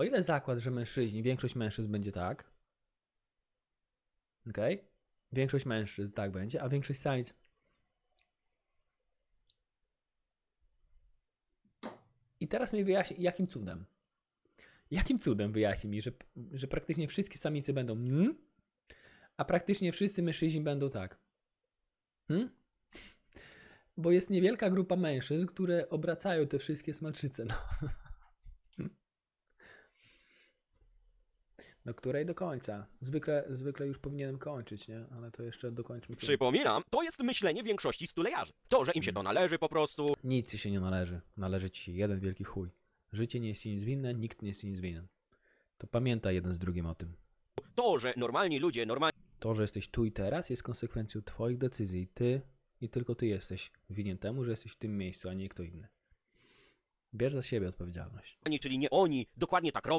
O ile zakład, że mężczyźni, większość mężczyzn będzie tak. Okej? Większość mężczyzn tak będzie, a większość samic. I teraz mi wyjaśni, jakim cudem. Jakim cudem wyjaśni mi, że, że praktycznie wszystkie samice będą mm, a praktycznie wszyscy mężczyźni będą tak. Hmm? Bo jest niewielka grupa mężczyzn, które obracają te wszystkie smalczyce. No. Do której do końca. Zwykle, zwykle już powinienem kończyć, nie? Ale to jeszcze dokończmy. film. Przypominam, to jest myślenie większości stulejarzy. To, że im się to należy po prostu. Nic ci się nie należy. Należy ci jeden wielki chuj. Życie nie jest nic winne, nikt nie jest nic winien. To pamiętaj jeden z drugim o tym. To, że normalni ludzie, normalni To, że jesteś tu i teraz, jest konsekwencją twoich decyzji. Ty i tylko ty jesteś winien temu, że jesteś w tym miejscu, a nie kto inny. Bierz za siebie odpowiedzialność. czyli nie oni, dokładnie tak robią.